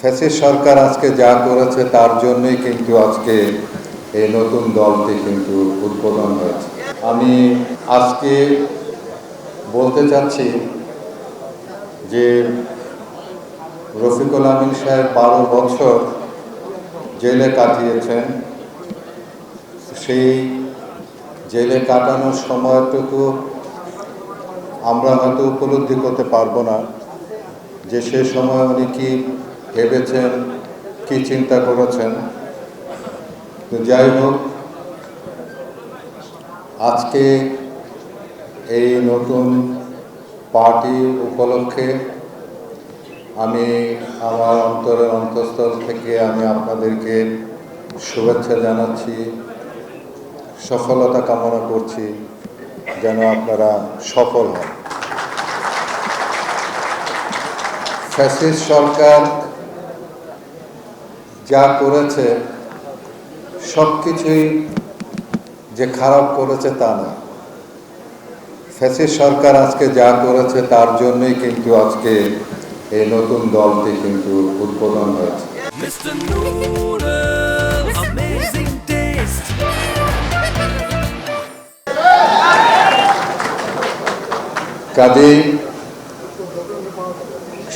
ফ্যাসিস সরকার আজকে যা করেছে তার জন্যই কিন্তু আজকে এই নতুন দলটি কিন্তু উদ্বোধন হয়েছে। আমি আজকে বলতে চাচ্ছি যে রফিকুল আমিন সাহেব বারো বছর জেলে কাটিয়েছেন। সেই জেলে কাটানোর সময়টুকু আমরা হয়তো উপলব্ধি করতে পারব না যে সে সময় উনি কি ভেবেছেন, কি চিন্তা করেছেন? তো যাই হোক, আজকে এই নতুন পার্টি উপলক্ষে আমি আমার অন্তরের অন্তঃস্থল থেকে আমি আপনাদেরকে শুভেচ্ছা জানাচ্ছি, সফলতা কামনা করছি, যেন আপনারা সফল হন। ফ্যাসিস্ট সরকার যা করেছে সব কিছুই যে খারাপ করেছে তা না ফ্যাসিস্ট সরকার আজকে যা করেছে তার জন্যই কিন্তু আজকে এই নতুন দলটি কিন্তু উদ্বোধন হয়েছে. কাজেই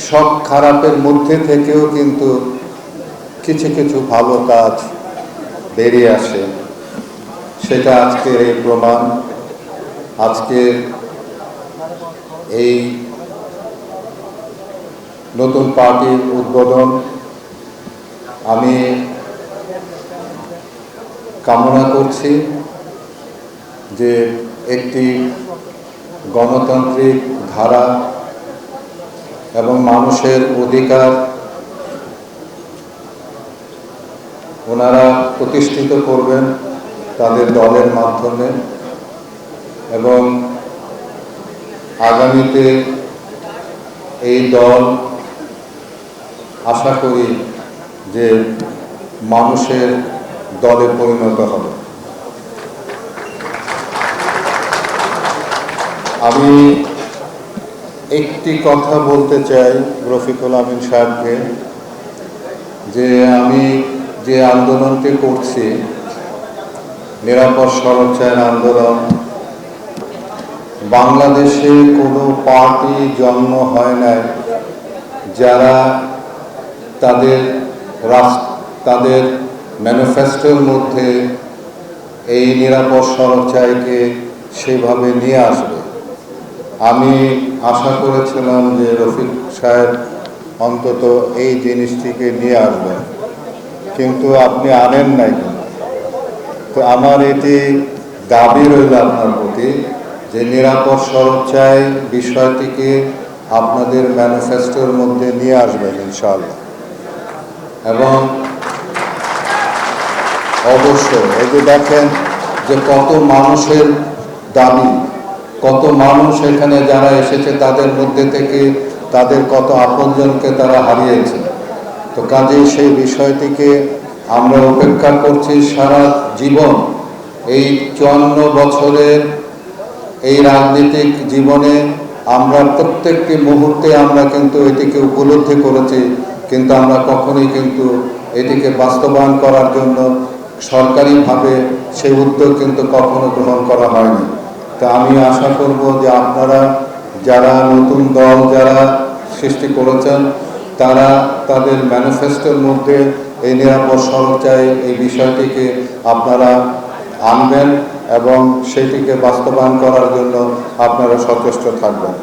সব খারাপের মধ্যে থেকেও কিন্তু কিছু কিছু ভালো কাজ বেরিয়ে আসে। সেটা আজকের এই প্রমাণ। আজকের এই নতুন পার্টির উদ্বোধন। আমি কামনা করছি যে একটি গণতান্ত্রিক ধারা এবং মানুষের অধিকার ওনারা প্রতিষ্ঠিত করবেন তাদের দলের মাধ্যমে এবং আগামীতে এই দল আশা করি যে মানুষের দলে পরিণত হবে। আমি একটি কথা বলতে চাই রফিকুল আমিন সাহেবকে, যে আমি যে আন্দোলনটি করছি, নিরাপদ সড়কচায়ন আন্দোলন, বাংলাদেশে কোনো পার্টি জন্ম হয় নাই যারা তাদের রাস- তাদের ম্যানিফেস্টোর মধ্যে এই নিরাপদ সড়কচাইকে সেভাবে নিয়ে আসবে। আমি আশা করেছিলাম যে রফিক সাহেব অন্তত এই জিনিসটিকে নিয়ে আসবেন। কিন্তু আপনি আনেন নাই। তো আমার এটি দাবি রইল আপনার প্রতি যে নিরাপদ সড়ক বিষয়টিকে আপনাদের ম্যানিফেস্টোর মধ্যে নিয়ে আসবেন ইনশাআল্লাহ। এবং অবশ্যই এই যে দেখেন যে কত মানুষের দাবি, কত মানুষ এখানে যারা এসেছে তাদের মধ্যে থেকে তাদের কত আপনজনকে তারা হারিয়েছে। তো কাজেই সেই বিষয়টিকে আমরা উপেক্ষা করছি সারা জীবন। এই চুয়ান্ন বছরের এই রাজনৈতিক জীবনে আমরা প্রত্যেকটি মুহূর্তে আমরা কিন্তু এটিকে উপলব্ধি করেছি, কিন্তু আমরা কখনোই কিন্তু এটিকে বাস্তবায়ন করার জন্য সরকারিভাবে সেই উদ্যোগ কিন্তু কখনো গ্রহণ করা হয়নি। তা আমি আশা করব যে আপনারা, যারা নতুন দল যারা সৃষ্টি করেছেন তারা তাদের ম্যানিফেস্টোর মধ্যে এই নিরাপদ সড়ক চাই এই বিষয়টিকে আপনারা আনবেন এবং সেটিকে বাস্তবায়ন করার জন্য আপনারা সচেষ্ট থাকবেন।